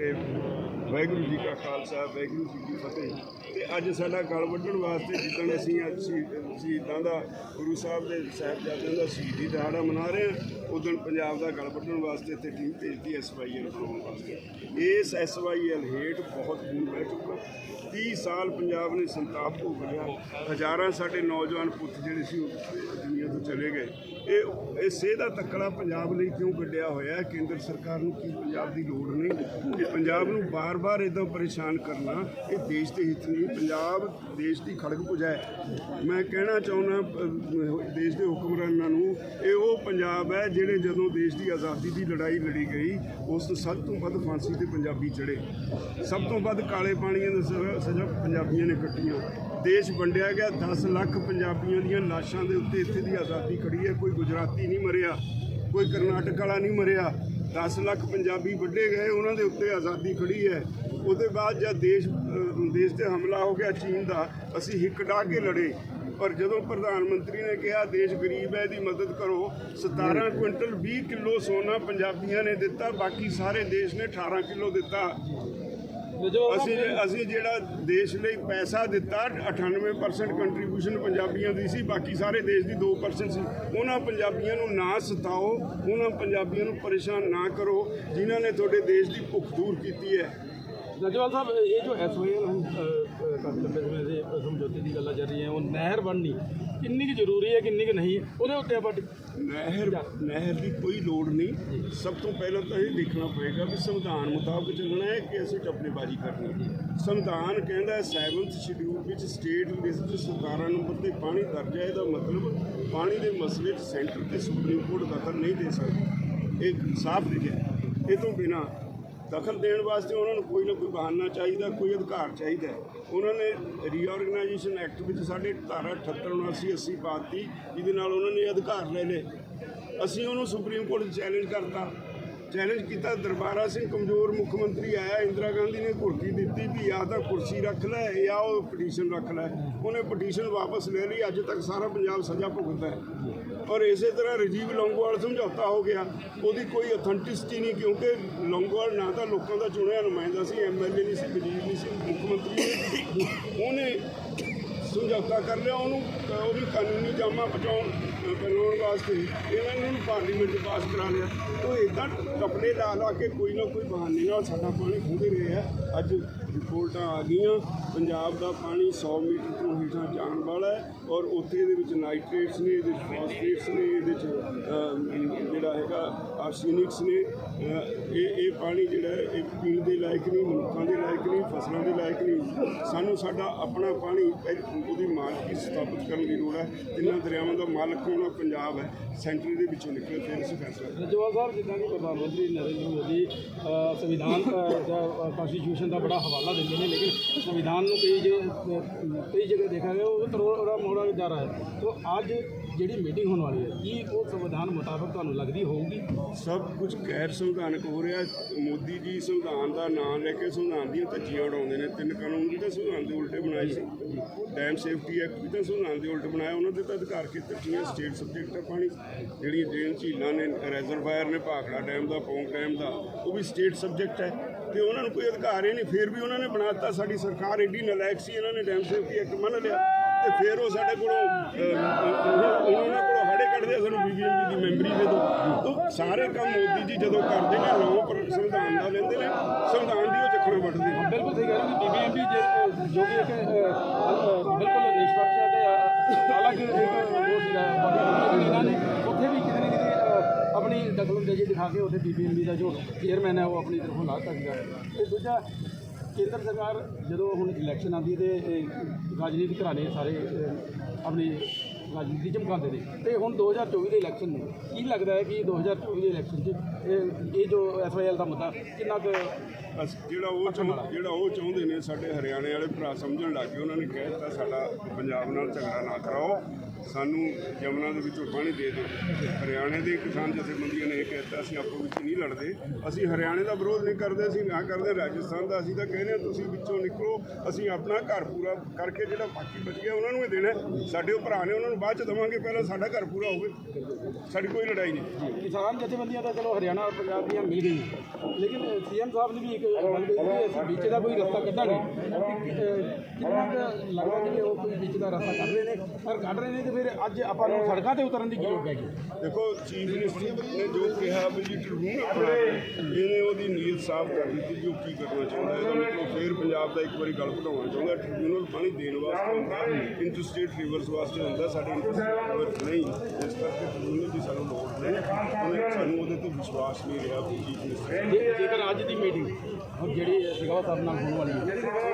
ਤੇ ਵਾਹਿਗੁਰੂ ਜੀ ਕਾ ਖਾਲਸਾ, ਵਾਹਿਗੁਰੂ ਜੀ ਕੀ ਫਤਿਹ। ਤੇ ਅੱਜ ਸਾਡਾ ਗਲ ਵੱਢਣ ਵਾਸਤੇ ਜਿੱਦਣ ਅਸੀਂ ਅੱਜ ਸ਼ਹੀਦਾਂ ਦਾ ਗੁਰੂ ਸਾਹਿਬ ਦੇ ਸਾਹਿਬਜ਼ਾਦਿਆਂ ਦਾ ਸ਼ਹੀਦੀ ਦਿਹਾੜਾ ਮਨਾ ਰਹੇ ਹਾਂ ਉਦੋਂ ਪੰਜਾਬ ਦਾ ਗਲ ਵੱਢਣ ਵਾਸਤੇ ਇੱਥੇ ਟੀਮ ਭੇਜਤੀ ਐਸਵਾਈਐਲ ਬਣਾਉਣ ਵਾਸਤੇ। ਇਸ ਐਸਵਾਈਐਲ ਹੇਠ ਬਹੁਤ ਖੂਨ ਬਹਿ ਚੁੱਕਾ। 30 ਸਾਲ ਪੰਜਾਬ ਨੇ ਸੰਤਾਪ ਭੋਗ ਲਿਆ। ਹਜ਼ਾਰਾਂ ਸਾਡੇ ਨੌਜਵਾਨ ਪੁੱਤ ਜਿਹੜੇ ਸੀ, ਉਹ ਦੁਨੀਆ ਤੋਂ ਚਲੇ ਗਏ। ਇਹ ਇਹ ਸੇਹ ਦਾ ਤੱਕੜਾ ਪੰਜਾਬ ਲਈ ਕਿਉਂ ਕੱਢਿਆ ਹੋਇਆ ਕੇਂਦਰ ਸਰਕਾਰ ਨੂੰ ਕੀ ਪੰਜਾਬ ਦੀ ਲੋੜ ਨਹੀਂ? ਕਿ ਪੰਜਾਬ ਨੂੰ ਬਾਰ-ਬਾਰ ਇਦਾਂ ਪਰੇਸ਼ਾਨ ਕਰਨਾ, ਇਹ ਦੇਸ਼ ਦੇ ਹਿੱਤ ਨਹੀਂ, ਪੰਜਾਬ ਦੇਸ਼ ਦੀ ਖੜਗ ਪੁਜਾ ਹੈ। ਮੈਂ ਕਹਿਣਾ ਚਾਹੁੰਦਾ ਦੇਸ਼ ਦੇ ਹੁਕਮਰਾਨਾਂ ਨੂੰ, ਇਹ ਉਹ ਪੰਜਾਬ ਹੈ ਜਿਹੜੇ ਜਦੋਂ ਦੇਸ਼ ਦੀ ਆਜ਼ਾਦੀ ਦੀ ਲੜਾਈ ਲੜੀ ਗਈ, ਉਸ ਤੋਂ ਸਭ ਤੋਂ ਵੱਧ ਫਾਂਸੀ ਤੇ ਪੰਜਾਬੀ ਚੜੇ ਸਭ ਤੋਂ ਵੱਧ ਕਾਲੇ ਪਾਣੀਆਂ ਦੀ ਸਜ਼ਾ ਸਜ਼ਾ ਪੰਜਾਬੀਆਂ ਨੇ ਕੱਟੀਆਂ। ਦੇਸ਼ ਵੰਡਿਆ ਗਿਆ 10 ਲੱਖ ਪੰਜਾਬੀਆਂ ਦੀਆਂ ਲਾਸ਼ਾਂ ਦੇ ਉੱਤੇ ਇੱਥੇ ਦੀ ਆਜ਼ਾਦੀ ਖੜੀ ਹੈ। ਕੋਈ ਗੁਜਰਾਤੀ ਨਹੀਂ ਮਰਿਆ, ਕੋਈ ਕਰਨਾਟਕ ਵਾਲਾ ਨਹੀਂ ਮਰਿਆ। 10 ਲੱਖ ਪੰਜਾਬੀ ਵੱਢੇ ਗਏ, ਉਹਨਾਂ ਦੇ ਉੱਤੇ ਆਜ਼ਾਦੀ ਖੜੀ ਹੈ। ਉਹਦੇ ਬਾਅਦ ਜਦ ਦੇਸ਼ ਦੇਸ਼ ਤੇ ਹਮਲਾ ਹੋ ਗਿਆ ਚੀਨ ਦਾ ਅਸੀਂ ਹਿੱਕ ਡਾ ਕੇ ਲੜੇ। ਪਰ ਜਦੋਂ ਪ੍ਰਧਾਨ ਮੰਤਰੀ ਨੇ ਕਿਹਾ ਦੇਸ਼ ਗਰੀਬ ਹੈ ਇਹਦੀ ਮਦਦ ਕਰੋ। 17 ਕੁਇੰਟਲ 20 ਕਿਲੋ ਸੋਨਾ ਪੰਜਾਬੀਆਂ ਨੇ ਦਿੱਤਾ ਬਾਕੀ ਸਾਰੇ ਦੇਸ਼ ਨੇ 18 ਕਿਲੋ ਦਿੱਤਾ। ਅਸੀਂ ਅਸੀਂ ਜਿਹੜਾ ਦੇਸ਼ ਲਈ ਪੈਸਾ ਦਿੱਤਾ 98% ਕੰਟਰੀਬਿਊਸ਼ਨ ਪੰਜਾਬੀਆਂ ਦੀ ਸੀ ਬਾਕੀ ਸਾਰੇ ਦੇਸ਼ ਦੀ 2% ਸੀ। ਉਹਨਾਂ ਪੰਜਾਬੀਆਂ ਨੂੰ ਨਾ ਸਤਾਓ ਉਹਨਾਂ ਪੰਜਾਬੀਆਂ ਨੂੰ ਪਰੇਸ਼ਾਨ ਨਾ ਕਰੋ ਜਿਨ੍ਹਾਂ ਨੇ ਤੁਹਾਡੇ ਦੇਸ਼ ਦੀ ਭੁੱਖ ਦੂਰ ਕੀਤੀ ਹੈ। ਨਜਵਾਲ ਸਾਹਿਬ ਇਹ ਜੋ ਐਸਓਐਲ ਕਾਫੀ ਲੰਬੇ ਸਮੇਂ ਦੇ ਸਮਝੌਤੇ ਦੀ ਗੱਲਾਂ ਚੱਲ ਰਹੀਆਂ ਉਹ ਨਹਿਰ ਬਣਨੀ ਕਿੰਨੀ ਕੁ ਜ਼ਰੂਰੀ ਹੈ ਕਿੰਨੀ ਕੁ ਨਹੀਂ ਉਹਦੇ ਉੱਤੇ ਆਪਾਂ ਨਹਿਰ ਨਹਿਰ ਦੀ ਕੋਈ ਲੋੜ ਨਹੀਂ। ਸਭ ਤੋਂ ਪਹਿਲਾਂ ਤਾਂ ਇਹ ਦੇਖਣਾ ਪਏਗਾ ਵੀ ਸੰਵਿਧਾਨ ਮੁਤਾਬਕ ਚੱਲਣਾ ਹੈ ਕਿ ਅਸੀਂ ਟੱਪਣੇਬਾਜ਼ੀ ਕਰਨੀ ਹੈ। ਸੰਵਿਧਾਨ ਕਹਿੰਦਾ ਹੈ 7th ਸ਼ਡਿਊਲ ਵਿੱਚ ਸਟੇਟ ਲਿਸਟ 'ਚ 17 ਨੰਬਰ ਤੇ ਪਾਣੀ ਦਰਜ ਹੈ ਇਹਦਾ ਮਤਲਬ ਪਾਣੀ ਦੇ ਮਸਲੇ 'ਚ ਸੈਂਟਰ ਤੇ ਸੁਪਰੀਮ ਕੋਰਟ ਦਖਲ ਨਹੀਂ ਦੇ ਸਕਦੀ। ਇਹ ਸਾਫ਼ ਲਿਖਿਆ ਹੈ। ਇਹ ਤੋਂ ਬਿਨਾ ਦਖਲ ਦੇਣ ਵਾਸਤੇ ਉਹਨਾਂ ਨੂੰ ਕੋਈ ਨਾ ਕੋਈ ਬਹਾਨਾ ਚਾਹੀਦਾ, ਕੋਈ ਅਧਿਕਾਰ ਚਾਹੀਦਾ ਉਹਨਾਂ ਨੇ ਰੀਆਰਗੇਨਾਈਜੇਸ਼ਨ ਐਕਟ ਵਿੱਚ ਸਾਡੇ ਧਾਰਾ 78 79 80 ਪਾਤੀ, ਜਿਹਦੇ ਨਾਲ ਉਹਨਾਂ ਨੇ ਅਧਿਕਾਰ ਲੈ ਲਏ। ਅਸੀਂ ਉਹਨੂੰ ਸੁਪਰੀਮ ਕੋਰਟ 'ਚ ਚੈਲੰਜ ਕਰਤਾ। ਚੈਲੰਜ ਕੀਤਾ, ਦਰਬਾਰਾ ਸਿੰਘ ਕਮਜ਼ੋਰ ਮੁੱਖ ਮੰਤਰੀ ਆਇਆ, ਇੰਦਰਾ ਗਾਂਧੀ ਨੇ ਘੁਰਕੀ ਦਿੱਤੀ ਵੀ ਜਾਂ ਤਾਂ ਕੁਰਸੀ ਰੱਖ ਲੈ, ਜਾਂ ਉਹ ਪਟੀਸ਼ਨ ਰੱਖ ਲੈ। ਉਹਨੇ ਪਟੀਸ਼ਨ ਵਾਪਸ ਲੈ ਲਈ, ਅੱਜ ਤੱਕ ਸਾਰਾ ਪੰਜਾਬ ਸਜ਼ਾ ਭੁਗਤਦਾ ਹੈ। ਔਰ ਇਸੇ ਤਰ੍ਹਾਂ ਰਜੀਵ ਲੌਂਗੋਵਾਲ ਸਮਝੌਤਾ ਹੋ ਗਿਆ। ਉਹਦੀ ਕੋਈ ਅਥੈਂਟਿਸਿਟੀ ਨਹੀਂ, ਕਿਉਂਕਿ ਲੌਂਗੋਵਾਲ ਨਾ ਤਾਂ ਲੋਕਾਂ ਦਾ ਚੁਣਿਆ ਨੁਮਾਇੰਦਾ ਸੀ ਐਮਐਲਏ ਨਹੀਂ ਸੀ ਵਜ਼ੀਰ ਨਹੀਂ ਸੀ, ਮੁੱਖ ਮੰਤਰੀ ਉਹਨੇ ਸਮਝੌਤਾ ਕਰ ਲਿਆ ਉਹਨੂੰ ਉਹ ਵੀ ਕਾਨੂੰਨੀ ਜਾਮਾ ਬਚਾਉਣ ਅ, ਬਣਾਉਣ ਵਾਸਤੇ ਇਹਨਾਂ ਨੇ ਉਹਨੂੰ ਪਾਰਲੀਮੈਂਟ ਪਾਸ ਕਰਾ ਲਿਆ। ਉਹ ਇਦਾਂ ਕਪੜੇ ਲਾ ਲਾ ਕੇ ਕੋਈ ਨਾ ਕੋਈ ਬਹਾਨੇ ਨਾਲ ਸਾਡਾ ਪਾਣੀ ਖੋਦੇ ਰਹੇ। ਆ ਅੱਜ ਰਿਪੋਰਟਾਂ ਆ ਗਈਆਂ। ਪੰਜਾਬ ਦਾ ਪਾਣੀ 100 ਮੀਟਰ ਤੋਂ ਹੇਠਾਂ ਜਾਣ ਵਾਲਾ ਹੈ ਔਰ ਉੱਥੇ ਇਹਦੇ ਵਿੱਚ ਨਾਈਟ੍ਰੇਟਸ ਨੇ, ਇਹਦੇ ਵਿੱਚ ਫਾਸਫੇਟਸ ਨੇ, ਇਹਦੇ 'ਚ ਜਿਹੜਾ ਹੈਗਾ ਆਰਸੈਨਿਕਸ ਨੇ। ਇਹ ਇਹ ਪਾਣੀ ਜਿਹੜਾ ਇਹ ਪੀਣ ਦੇ ਲਾਇਕ ਨਹੀਂ, ਮਨੁੱਖਾਂ ਦੇ ਲਾਇਕ ਨਹੀਂ, ਫਸਲਾਂ ਦੇ ਲਾਇਕ ਨਹੀਂ। ਸਾਨੂੰ ਸਾਡਾ ਆਪਣਾ ਪਾਣੀ ਪਹਿ- ਉਹਦੀ ਮਾਲਕੀ ਸਥਾਪਿਤ ਕਰਨ ਦੀ ਲੋੜ ਹੈ। ਤਿੰਨਾਂ ਦਰਿਆਵਾਂ ਦਾ ਮਾਲਕ ਹੋਣਾ ਪੰਜਾਬ ਹੈ। ਸੈਂਟਰ ਦੇ ਵਿੱਚੋਂ ਨਿਕਲੇ ਫਿਰ ਅਸੀਂ ਫੈਸਲਾ ਕਰਾਂਗੇ। ਸਾਹਿਬ, ਜਿੱਦਾਂ ਕਿ ਪ੍ਰਧਾਨ ਮੰਤਰੀ ਨਰਿੰਦਰ ਮੋਦੀ ਸੰਵਿਧਾਨ ਦਾ ਕਨਸਟੀਟਿਊਸ਼ਨ ਦਾ ਬੜਾ ਹਵਾਲਾ ਦਿੰਦੇ ਨੇ ਲੇਕਿਨ ਸੰਵਿਧਾਨ ਨੂੰ ਕਈ ਜਗ੍ਹਾ ਕਈ ਜਗ੍ਹਾ ਦੇਖਾ ਗਿਆ ਉਹ ਤਰੋੜਾ ਮੋੜਾ ਜਾ ਰਿਹਾ ਹੈ। ਤੋ ਅੱਜ ਜਿਹੜੀ ਮੀਟਿੰਗ ਹੋਣ ਵਾਲੀ ਹੈ ਕੀ ਉਹ ਸੰਵਿਧਾਨ ਮੁਤਾਬਕ ਤੁਹਾਨੂੰ ਲੱਗਦੀ ਹੋਊਗੀ? ਸਭ ਕੁਝ ਗੈਰ ਸੰਵਿਧਾਨਕ ਹੋ ਰਿਹਾ ਮੋਦੀ ਜੀ ਸੰਵਿਧਾਨ ਦਾ ਨਾਮ ਲੈ ਕੇ ਸੰਵਿਧਾਨ ਦੀਆਂ ਧੱਜੀਆਂ ਉਡਾਉਂਦੇ ਨੇ। ਤਿੰਨ ਕਾਨੂੰਨ ਵੀ ਤਾਂ ਸੰਵਿਧਾਨ ਦੇ ਉਲਟੇ ਬਣਾਏ ਸੀ। ਡੈਮ ਸੇਫਟੀ ਐਕਟ ਵੀ ਤਾਂ ਸੰਵਿਧਾਨ ਦੇ ਉਲਟ ਬਣਾਇਆ ਉਹਨਾਂ ਦੇ ਤਾਂ ਅਧਿਕਾਰ ਖੇਤਰ ਚੀਆਂ ਸਟੇਟ ਸਬਜੈਕਟ ਹੈ ਪਾਣੀ। ਜਿਹੜੀਆਂ ਡਰੇਨ ਝੀਲਾਂ ਨੇ ਰਿਜ਼ਰਵਾਇਰ ਨੇ ਭਾਖੜਾ ਡੈਮ ਦਾ ਪੌਂਗ ਡੈਮ ਦਾ ਉਹ ਵੀ ਸਟੇਟ ਸਬਜੈਕਟ ਹੈ। ਤੇ ਉਹਨਾਂ ਨੂੰ ਕੋਈ ਅਧਿਕਾਰ ਹੀ ਨਹੀਂ, ਫਿਰ ਵੀ ਉਹਨਾਂ ਨੇ ਬਣਾਤਾ, ਸਾਡੀ ਸਰਕਾਰ ਐਡੀ ਨਲਾਇਕ ਸੀ, ਇਹਨਾਂ ਨੇ ਡੈਮ ਸੇਫਟੀ ਐਕਟ ਮੰਨ ਲਿਆ, ਤੇ ਫਿਰ ਉਹ ਸਾਡੇ ਕੋਲੋਂ ਉਹਨਾਂ ਕੋਲੋਂ ਹਾੜੇ ਕੱਢਦੇ ਆ ਸਾਨੂੰ ਬੀਬੀਐਮਬੀ ਦੀ ਮੈਂਬਰੀ ਦੇ ਦੋ ਤਾਂ ਸਾਰੇ ਕੰਮ ਮੋਦੀ ਜੀ ਜਦੋਂ ਕਰਦੇ ਨੇ ਨੌ ਪਰ ਸੰਵਿਧਾਨ ਦਾ ਲੈਂਦੇ ਨੇ, ਸੰਵਿਧਾਨ ਦੀ ਉਹ ਚੱਕਣਾ ਵੱਟਦੇ ਨੇ। ਬਿਲਕੁਲ ਸਹੀ ਕਹਿ ਰਹੇ ਹੋ ਕਿ ਬੀਬੀਐਮਬੀ ਜੋ ਕਿ ਇੱਕ ਬਿਲਕੁਲ ਨਿਸ਼ਪਕਸ਼ ਤੇ ਅਲੱਗ ਇੱਕ ਉਹ ਸੀਗਾ ਇਹਨਾਂ ਨੇ ਉੱਥੇ ਵੀ ਕਿਤੇ ਨਾ ਕਿਤੇ ਅ, ਆਪਣੀ ਦਖਲਅੰਦਾਜ਼ੀ ਦਿਖਾ ਕੇ ਉੱਥੇ ਬੀਬੀਐਮਬੀ ਦਾ ਜੋ ਚੇਅਰਮੈਨ ਹੈ ਉਹ ਆਪਣੀ ਤਰਫੋਂ ਲਾਤਾ ਸੀਗਾ। ਤੇ ਦੂਜਾ, ਕੇਂਦਰ ਸਰਕਾਰ ਜਦੋਂ ਹੁਣ ਇਲੈਕਸ਼ਨ ਆਉਂਦੀ ਹੈ ਤੇ ਰਾਜਨੀਤਿਕ ਘਰਾਣੇ ਸਾਰੇ ਆਪਣੀ ਆਪਣੀ ਰਾਜਨੀਤੀ ਚਮਕਾਉਂਦੇ ਨੇ। ਤੇ ਹੁਣ 2024 ਦੇ ਇਲੈਕਸ਼ਨ ਨੇ। ਕੀ ਲੱਗਦਾ ਹੈ ਕਿ 2024 ਦੇ ਇਲੈਕਸ਼ਨ 'ਚ ਇਹ ਇਹ ਜੋ ਐਫਆਈਐਲ ਦਾ ਮੁੱਦਾ ਕਿੰਨਾ ਕੁ ਬਸ ਜਿਹੜਾ ਉਹ ਚਾਹੁੰ- ਜਿਹੜਾ ਉਹ ਚਾਹੁੰਦੇ ਨੇ ਸਾਡੇ ਹਰਿਆਣੇ ਵਾਲੇ ਭਰਾ ਸਮਝਣ ਲੱਗ ਗਏ ਉਹਨਾਂ ਨੇ ਕਹਿ ਦਿੱਤਾ ਸਾਡਾ ਪੰਜਾਬ ਨਾਲ ਝਗੜਾ ਨਾ ਕਰਾਓ। ਸਾਨੂੰ ਯਮਨਾ ਦੇ ਵਿੱਚੋਂ ਪਾਣੀ ਦੇ ਦਿਓ। ਹਰਿਆਣੇ ਦੇ ਕਿਸਾਨ ਜਥੇਬੰਦੀਆਂ ਨੇ ਇਹ ਕਹਿਤਾ ਅਸੀਂ ਆਪੋ ਵਿੱਚ ਨਹੀਂ ਲੜਦੇ। ਅਸੀਂ ਹਰਿਆਣੇ ਦਾ ਵਿਰੋਧ ਨਹੀਂ ਕਰਦੇ ਅਸੀਂ ਨਾ ਕਰਦੇ ਰਾਜਸਥਾਨ ਦਾ। ਅਸੀਂ ਤਾਂ ਕਹਿੰਦੇ ਹਾਂ ਤੁਸੀਂ ਵਿੱਚੋਂ ਨਿਕਲੋ ਅਸੀਂ ਆਪਣਾ ਘਰ ਪੂਰਾ ਕਰਕੇ ਜਿਹੜਾ ਬਾਕੀ ਬਚ ਗਿਆ ਉਹਨਾਂ ਨੂੰ ਹੀ ਦੇਣਾ ਹੈ। ਸਾਡੇ ਉਹ ਭਰਾ ਨੇ ਉਹਨਾਂ ਨੂੰ ਬਾਅਦ ਚ ਦੇਵਾਂਗੇ ਪਹਿਲਾਂ ਸਾਡਾ ਘਰ ਪੂਰਾ ਹੋਵੇ। ਸਾਡੀ ਕੋਈ ਲੜਾਈ ਨਹੀਂ। ਕਿਸਾਨ ਜਥੇਬੰਦੀਆਂ ਤਾਂ ਚਲੋ ਹਰਿਆਣਾ ਔਰ ਪੰਜਾਬ ਦੀਆਂ ਮਿਲ ਗਈਆਂ। ਲੇਕਿਨ ਸੀਐਮ ਸਾਹਿਬ ਨੇ ਵੀ ਇੱਕ ਗੱਲ ਕਹੀ ਕਿ ਅਸੀਂ ਵਿੱਚ ਦਾ ਕੋਈ ਰਸਤਾ ਕੱਢਾਂਗੇ ਕਿੰਨਾ ਕੁ ਲੱਗਦਾ ਕਿ ਉਹ ਕੋਈ ਵਿੱਚ ਦਾ ਰਸਤਾ ਕੱਢ ਰਹੇ ਨੇ? ਪਰ ਕੱਢ ਰਹੇ ਨੇ ਤੇ ਫਿਰ ਅੱਜ ਆਪਾਂ ਨੂੰ ਸੜਕਾਂ ਤੇ ਉਤਰਨ ਦੀ ਕੀ ਲੋੜ ਹੈਗੀ ਦੇਖੋ ਚੀਫ ਮਿਨਿਸਟਰ ਨੇ ਜੋ ਕਿਹਾ ਵੀ ਜੀ ਟ੍ਰਿਬਿਊਨਲ ਬਣਾ ਕੇ ਇਹਨੇ ਉਹਦੀ ਨੀਅਤ ਸਾਫ਼ ਕਰ ਦਿੱਤੀ ਕਿ ਉਹ ਕੀ ਕਰਨਾ ਚਾਹੁੰਦਾ ਹੈ। ਫੇਰ ਪੰਜਾਬ ਦਾ ਇੱਕ ਵਾਰੀ ਗੱਲ ਘਟਾਉਣਾ ਚਾਹੁੰਦਾ ਟ੍ਰਿਬਿਊਨਲ ਪਾਣੀ ਦੇਣ ਵਾਸਤੇ ਇੰਟਰਸਟੇਟ ਰਿਵਰਸ ਵਾਸਤੇ ਹੁੰਦਾ ਸਾਡੇ ਨਹੀਂ, ਇਸ ਕਰਕੇ ਟ੍ਰਿਬਿਊਨਲ ਦੀ ਸਾਨੂੰ ਲੋੜ ਨਹੀਂ ਸਾਨੂੰ ਉਹਦੇ ਤੇ ਵਿਸ਼ਵਾਸ ਨਹੀਂ ਰਿਹਾ ਚੀਫ ਮਿਨਿਸਟਰ ਜੇਕਰ ਅੱਜ ਦੀ ਮੀਟਿੰਗ ਹੁਣ ਜਿਹੜੀ ਸਿਗਵਾ ਸਾਹਿਬ ਨਾਲ ਹੋਣ ਵਾਲੀ ਹੈ।